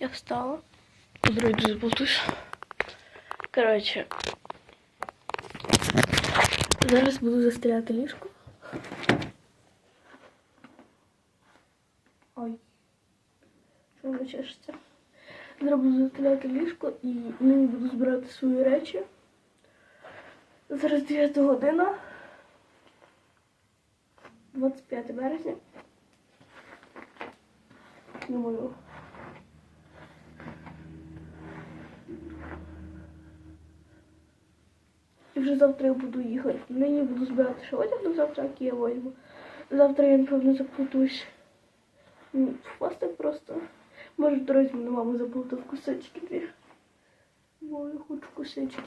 Я встала. Подруги болтусь. Коротше. Зараз буду застеляти ліжко. Ой. Воно чешеться? Зараз буду застеляти ліжко і нині буду збирати свої речі. Зараз 9 година. 25 березня. Думаю. І вже завтра я буду їхати. Нині буду збирати ще одяг до завтра, який я возьму. Завтра я, напевно, заплутуюсь. Хвостик просто. Може, дорозі мене мама заплутав косички дві. Бо я хочу косички.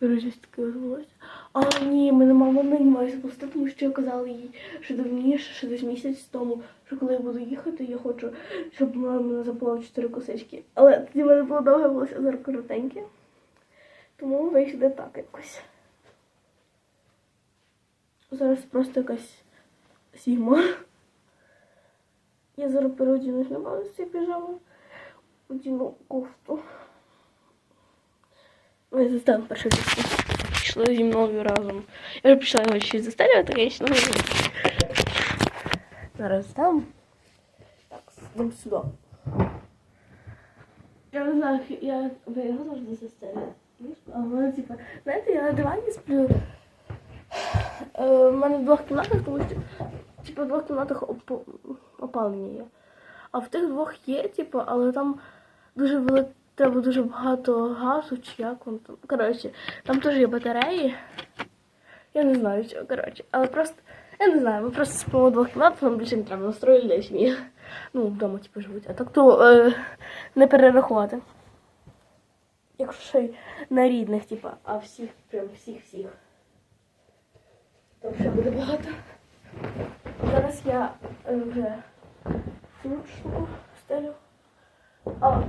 Друзі, таке відбулося. А ні, мене мама не має запустити, тому що я казала їй, що давніше, що десь місяць тому, що коли я буду їхати, я хочу, щоб мама мене заплала чотири косички. Але тоді в мене було довге волосся, зараз коротеньке. Тому вийшли так якось. Зараз просто якась сігма. Я зараз переодінусь на балиці піжами. Одіну кофту. Ой, заставим перше дійсно. Пішли зі мною разом. Я вже пішла його ще застелювати, звісно. Зараз там. Так, йдемо сюди. Я не знаю, я ви його завжди застелюю. А в мене, типа, знаєте, я на дивані сплю. Е, в мене в двох кімнатах, тому що типу, в двох кімнатах оп- опалення є. А в тих двох є, типу, але там дуже велик, треба дуже багато газу, чи як воно там. Коротше, там теж є батареї. Я не знаю, що, коротше. Але просто, я не знаю, ми просто спимо в двох кімнатах, нам більше не треба настроїли для сім'ї. Ну, вдома, типу, живуть. А так то е, не перерахувати. Якщо ще й на рідних, типу, а всіх, прям всіх-всіх. Там ще буде багато. Зараз я е, вже ручку стелю. А.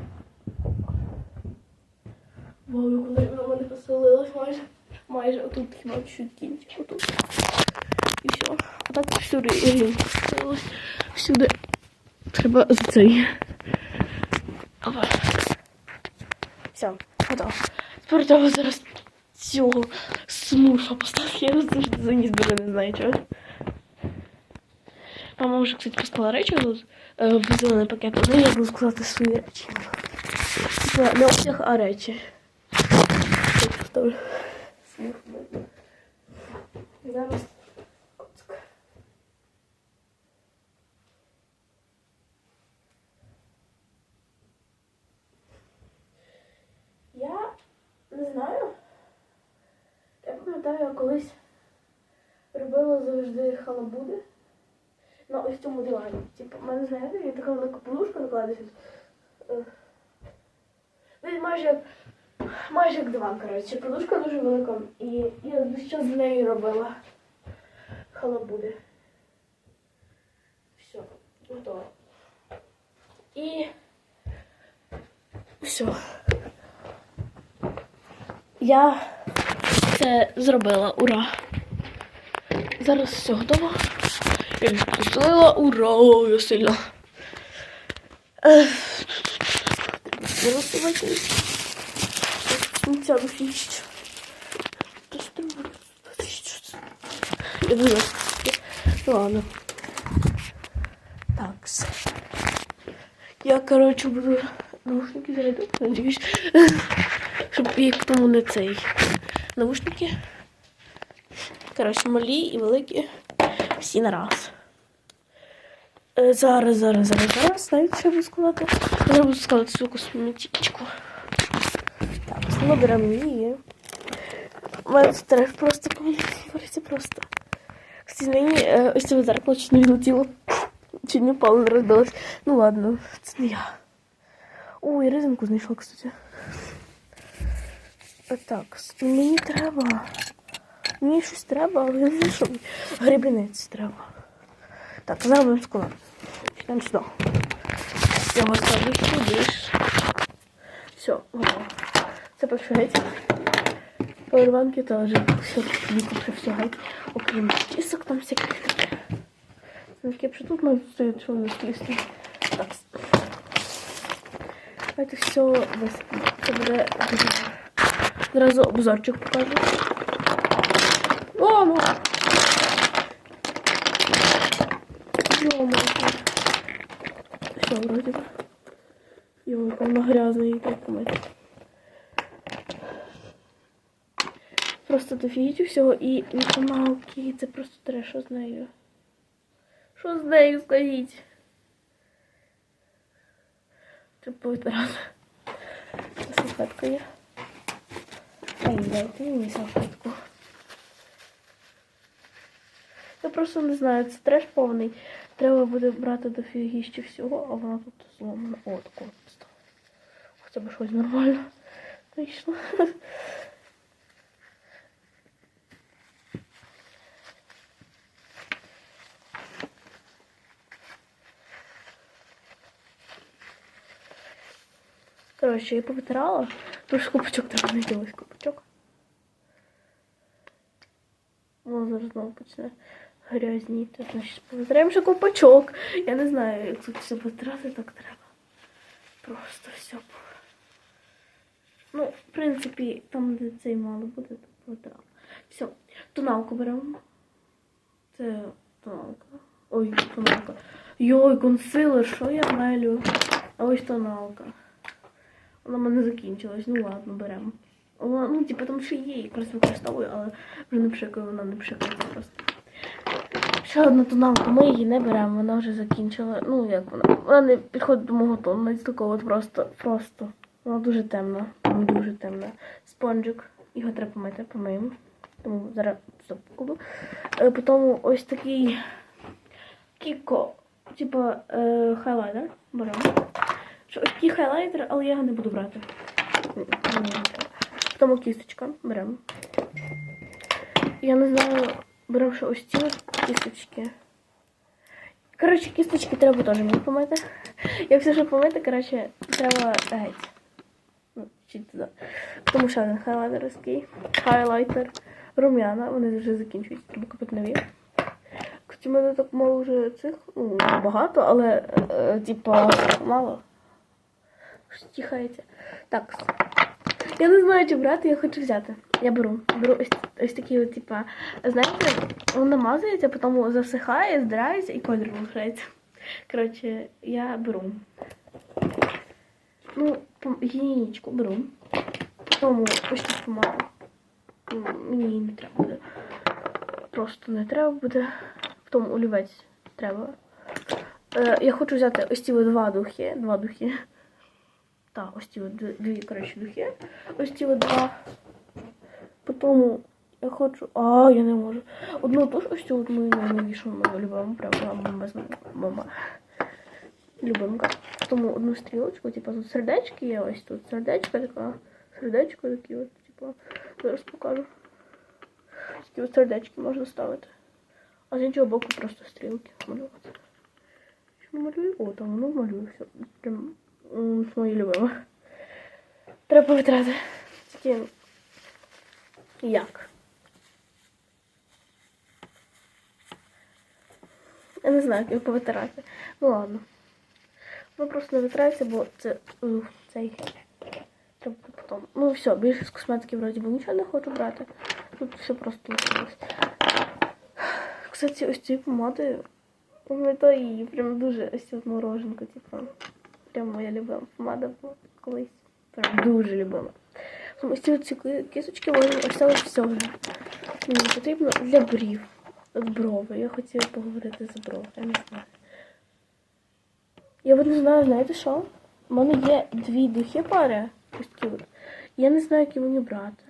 Вау, як вона мене поселилась майже. Майже отут хіба чуть кінчик, отут. І все. А так всюди рівно поселилась. Всюди треба за цей. Все, готово. Тепер треба зараз цього смурфа поставити. Я завжди за ніс беру, не знаю чого. Мама вже, кстати, поставила речі тут е, в зелений пакет. Ну, я буду складати свої речі. Не одяг, а речі. Зараз. Коцик. Я не знаю. Я пам'ятаю, я колись робила завжди халабуди. Ну, ось в цьому дивані. Типу, в мене, знаєте, є така велика подушка накладається. Е, Ну, майже майже як диван, коротше. Подушка дуже велика. І я весь з нею робила халабуди. Все, готово. І все. Я це зробила, ура! Зараз все готово. Я відпустила, ура, я сильно. Ех, Зараз давайте. Сміття дофіч. Я думаю, ну ладно. Так. Я, короче, буду наушники заряду, надіюсь. Щоб як тому не цей. Наушники. Коротше, малі і великі. Всі на раз. Е, Зараз, зараз, зараз, зараз. Навіть буду складати. Я буду складати свою косметичку. Так, знову беремо її. У мене тут треш просто комунікується просто. Кстати, нині е, ось це зеркало чуть не відлетіло. Чуть не впало, не розбилось. Ну ладно, це не я. Ой, резинку знайшла, кстати. Так, мені треба. Мені щось треба, але не що. Гребінець треба. Так, зараз будемо складати. Йдемо сюди. Його ставлю сюди. Все, готово. Це перше геть. Повербанки теж. Все, викупив все геть. Окрім чисок там всяких таке. Знаки, тут навіть стоять, що вони слізти. Так. Давайте все. Це буде. Зразу обзорчик покажу. О. Все, вроде бы. Йой, воно грязне і так помити. Просто дофігіть всього і віконавки. Це просто треба, що з нею? Що з нею скажіть? Треба повитирати. Салфетка є. Ай, мені салфетку. Я просто не знаю, це треш повний. Треба буде брати до фігіщі всього, а вона тут зломана. О, тако стало. Хоча б щось нормально вийшло. Коротше, я повитирала. Тож купочок треба знайти ось купочок. Воно зараз знову почне грязніти. Значить, повитираємо ще купочок. Я не знаю, як тут все повитирати, так треба. Просто все. Ну, в принципі, там, де цей мало буде, то повитирала. Все, тоналку беремо. Це тоналка. Ой, тоналка. Йой, консилер, що я мелю? А ось тоналка. Вона в мене закінчилась. Ну ладно, беремо. Ну, типу, там ще є, якраз використовую, але вже не пшикаю, вона не пшикається просто. Ще одна тоналка, ми її не беремо, вона вже закінчила. Ну, як вона? Вона не підходить до мого тону, навіть такого от просто, просто. Вона дуже темна, дуже темна. Спонжик. Його треба помити, помиємо. Тому зараз стоп куплю. Е, Потім ось такий кіко, типу е, хайлайтер беремо. Що такий хайлайтер, але я його не буду брати. Потім кісточка беремо. Я не знаю, беремо ще ось ці кісточки. Коротше, кісточки треба теж мені помити. Як все, що помити, коротше, треба геть. Ну, туди. Тому ще один хайлайтер ось. Хайлайтер. Рум'яна, вони вже закінчуються, треба купити нові. Хоч у мене так мало вже цих, ну, багато, але, е, типа, мало. Стіхається. Так. Я не знаю, чи брати, я хочу взяти. Я беру. Беру ось, ось такі, типа, знаєте, він намазується, потім засихає, здирається і колір лишається. Коротше, я беру. Ну, гігієнічку беру. Потім ось цю помаду. Мені її не треба буде. Просто не треба буде. Потім олівець треба. Е, я хочу взяти ось ці два духи. Два духи. Так, ось ці дві, коротше, духи. Ось ці два. Потім я хочу. А, я не можу. Одну туш, ось цю от мою найновішу мою любиму, прям без мама. Любимка. Тому одну стрілочку, типу, тут сердечки є, ось тут сердечко така. Сердечко такі от, типу, зараз покажу. Такі от сердечки можна ставити. А з іншого боку просто стрілки малювати. Що малюю? О, там воно малює все. Прям моє любиме. Треба витрати. Тільки як? Я не знаю, як його повитирати. Ну ладно. Воно просто не витирається, бо це ух, цей. Треба потім. Ну все, більше з косметики вроді би нічого не хочу брати. Тут все просто лишилось. Кстати, ось цією помадою. Ми то її прям дуже ось цю мороженку, типу. Прям моя любима помада була колись. Прям дуже любима. Ось ці кисочки можна ось це ось все вже. Мені потрібно для брів. Брови. Я хотіла поговорити за брови, я не знаю. Я не знаю, знаєте що? У мене є дві духи пари. Я не знаю, які мені брати.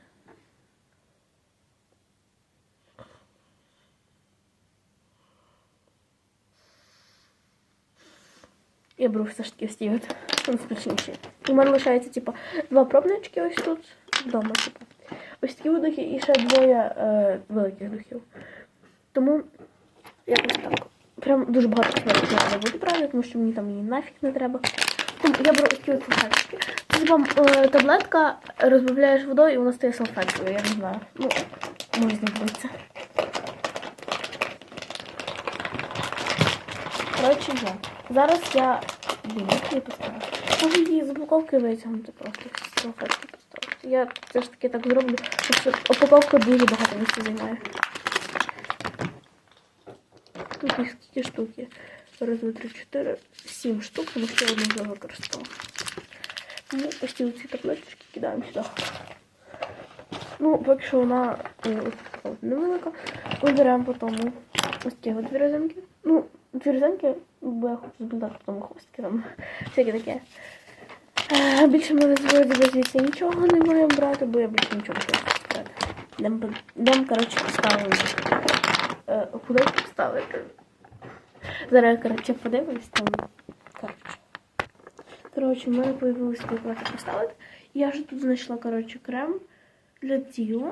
Я беру все ж таки ось ті от. Він смачніші. У мене лишається, типу, два пробнички ось тут вдома, типу. Ось такі от духи і ще двоє е, великих духів. Тому якось так. Прям дуже багато косметики я буду брати, тому що мені там її нафіг не треба. Тому я беру такі от салфетки. Це е, таблетка, розбавляєш водою і вона стає салфеткою, я не знаю. Ну, може знадобиться. Коротше, я. Зараз я собі нігті поставити. Можу її з упаковки витягнути просто. Я все ж таки так зроблю, тому що упаковка дуже багато місця займає. Тут їх скільки штуки? Раз, два, три, чотири, сім штук, тому що я одну вже використала. Тому ось ці ці таблеточки кидаємо сюди. Ну, поки що вона е, невелика. Ми беремо потім ось от дві резинки. Ну, дві резинки, бо я хочу зблизати потім хвостики там. Всяке таке. Е, Більше ми розводі звідси нічого не маємо брати, бо я більше нічого не хочу брати. Йдемо, коротше, поставимо. Е, куди поставити? Зараз, коротше, подивимось там. Коротше. Коротше, в мене появилось куди поставити. Я вже тут знайшла, коротше, крем для тіла.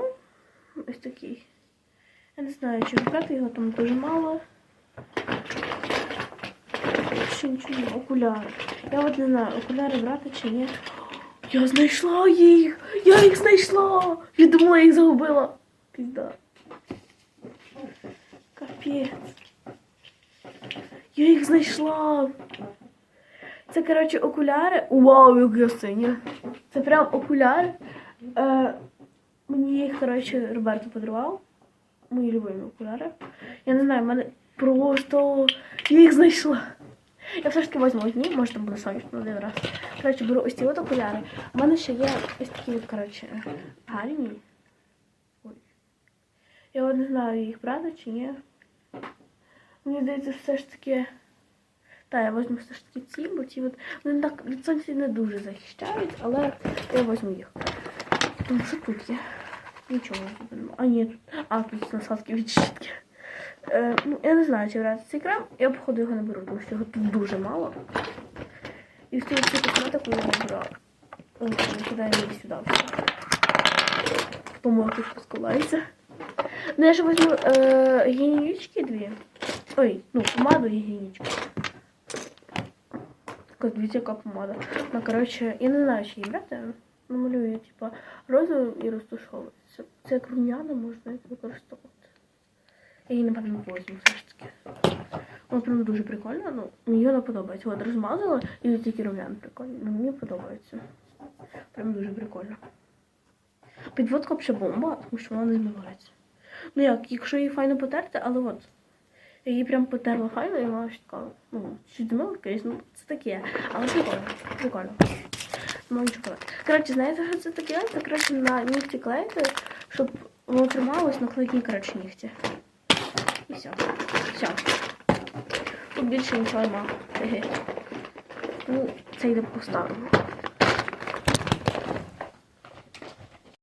Ось такий. Я не знаю, чи брати його там дуже мало. Ще нічого не окуляри. Я от не знаю, окуляри брати чи ні. Я знайшла їх! Я їх знайшла! Я думала, я їх загубила. Пізда. Капець. Я їх знайшла. Це, коротше, окуляри. Вау, як я синя. Це прям окуляри. Е, мені їх, коротше, Роберто подарував. Мої любимі окуляри. Я не знаю, в мене просто я їх знайшла. Я все ж таки возьму одні, може там буде сонячно один раз. Коротше, беру ось ці от окуляри. У мене ще є ось такі от, коротше, гарні. Ой. Я от не знаю, їх брати чи ні. Мені здається, все ж таки. Так, я візьму все ж таки ці, бо ці от вони так від сонця не дуже захищають, але я візьму їх. Тому що тут є. Нічого немає. А, ні, тут. А, тут насадки від щітки. Е, ну, я не знаю, чи брати цей крем. Я, походу, його не беру, тому що його тут дуже мало. І всю цю косметику я не брала. Ось, кидаємо її сюди. По-моєму, тут. Ну, я ще візьму е, гігієнічки дві. Ой, ну, помаду гігієнічку. Дивіться, яка помада. Ну, коротше, я не знаю, чи її брати. Намалюю, типа, розовим і розташовується. Це як рум'яна можна використовувати. Я її, напевно, возьму все ж таки. Вона прям дуже прикольна, ну, мені вона подобається. От розмазала і тільки рум'ян прикольні. Ну, мені подобається. Прям дуже прикольно. Підводка взагалі бомба, тому що вона не змивається. Ну як, якщо її файно потерти, але от. Я її прям потерла файно, і вона ось така, ну, чуть змила, звісно, це таке. Але прикольно, прикольно. Ну, нічого казати. Коротше, знаєте, що це таке? Це, коротше, на нігті клеїти, щоб воно трималось на клейкі, коротше, нігті. І все. Все. Тут більше нічого нема. Ну, це йде поставимо.